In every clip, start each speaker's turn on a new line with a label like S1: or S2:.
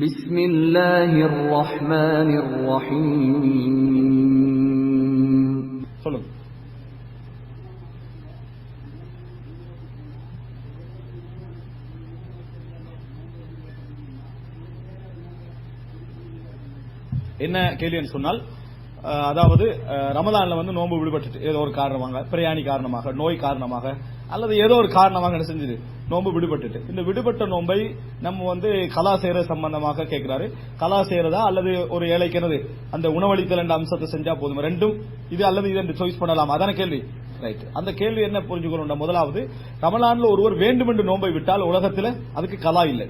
S1: بسم الله الرحمن الرحيم
S2: சொல்லுங்க என்ன கேள்வின்னு சொன்னால் அஹ், அதாவது அஹ், ரமலான்ல வந்து நோன்பு விடுபட்டுட்டு ஏதோ ஒரு காரணமாக பிரயாணி காரணமாக நோய் காரணமாக அல்லது ஏதோ ஒரு காரணமாக என்ன செஞ்சது? நோன்பு விடுபட்டுட்டு. இந்த விடுபட்ட நோன்பை நம்ம வந்து கலா செய்யற சம்பந்தமாக கேட்கிறாரு. கலா செய்யறதா அல்லது ஒரு ஏழைக்கு என்னது? அந்த உணவளித்தல் என்ற அம்சத்தை செஞ்சா போதும்? ரெண்டும். இது அல்லது இது என்று சாய்ஸ் பண்ணலாம்? அதான கேள்வி. ரைட் அந்த கேள்வி என்ன புரிஞ்சுக்கணும் முதலாவது ரமலான்ல ஒருவர் வேண்டுமென்று நோன்பை விட்டால் உலகத்துல அதுக்கு கலா இல்லை.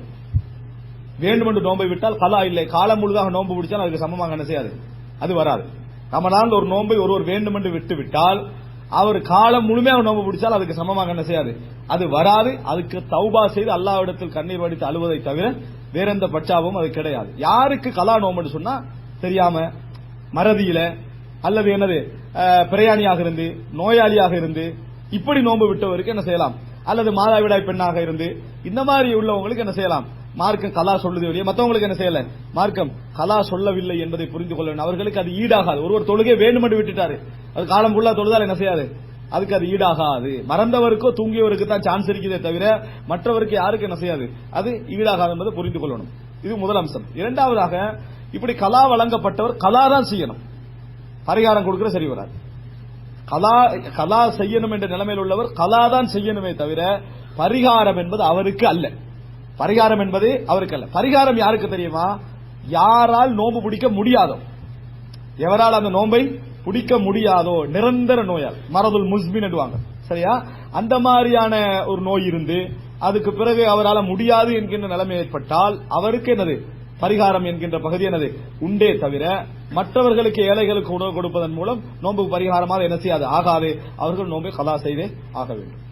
S2: வேண்டுமென்று நோன்பை விட்டால் கலா இல்லை. காலம் முழுதாக நோன்பு பிடிச்சால் அதுக்கு சமமாக என்ன செய்யாது? அது வராது. ரமலான்ல ஒரு நோன்பை ஒருவர் வேண்டுமென்று விட்டு விட்டால் அவர் காலம் முழுமையாக நோம்பு பிடிச்சால் அதுக்கு சமமாக என்ன செய்யாது? அது வராது. அதுக்கு தௌபா செய்து அல்லாவிடத்தில் கண்ணீர் வடித்து அழுவதை தவிர வேற எந்த பட்சாவும் அது கிடையாது. யாருக்கு கலா நோம்புன்னு சொன்னா தெரியாம மறதியில அல்லது என்னது பிரயாணியாக இருந்து நோயாளியாக இருந்து இப்படி நோன்பு விட்டவருக்கு என்ன செய்யலாம்? அல்லது மாதாவிடாய் பெண்ணாக இருந்து இந்த மாதிரி உள்ளவங்களுக்கு என்ன செய்யலாம்? மார்க்கம் கலா சொல்லுது வெளியே மற்றவங்களுக்கு என்ன செய்யல? மார்க்கம் கலா சொல்லவில்லை என்பதை புரிந்து கொள்ள வேண்டும். அவர்களுக்கு அது ஈடாகாது. ஒருவர் தொழுகை வேண்டுமென்று விட்டுட்டாரு. அது காலம் ஃபுல்லா தொழுதால் என்ன செய்யாது? அதுக்கு அது ஈடாகாது. மறந்தவருக்கோ தூங்கியவருக்கு தான் சான்ஸ் இருக்குதே தவிர மற்றவருக்கு யாருக்கு என்ன செய்யாது? அது ஈடாகாது என்பதை புரிந்து கொள்ளணும். இது முதல் அம்சம். இரண்டாவதாக இப்படி கலா வழங்கப்பட்டவர் கலா தான் செய்யணும். பரிகாரம் கொடுக்கிற சரி வராது. கலா கலா செய்யணும் என்ற நிலைமையில் உள்ளவர் கலா தான் செய்யணுமே தவிர பரிகாரம் என்பது அவருக்கு அல்ல. பரிகாரம் என்பது அவருக்கு அல்ல. பரிகாரம் யாருக்கு தெரியுமா? யாரால் நோன்பு பிடிக்க முடியாதோ. எவரால் அந்த நோன்பை பிடிக்க முடியாதோ? நிரந்தர நோயால். மரதுல் முஸ்பின் சரியா? அந்த மாதிரியான ஒரு நோய் இருந்து அதுக்கு பிறகு அவரால் முடியாது என்கின்ற நிலைமை ஏற்பட்டால் அவருக்கு என்னது? பரிகாரம் என்கின்ற பகுதி என்னது? உண்டே தவிர மற்றவர்களுக்கு ஏழைகளுக்கு உணவு கொடுப்பதன் மூலம் நோன்புக்கு பரிகாரமாக என்ன செய்யாது? ஆகாது. அவர்கள் நோன்பை கலா செய்தே ஆக வேண்டும்.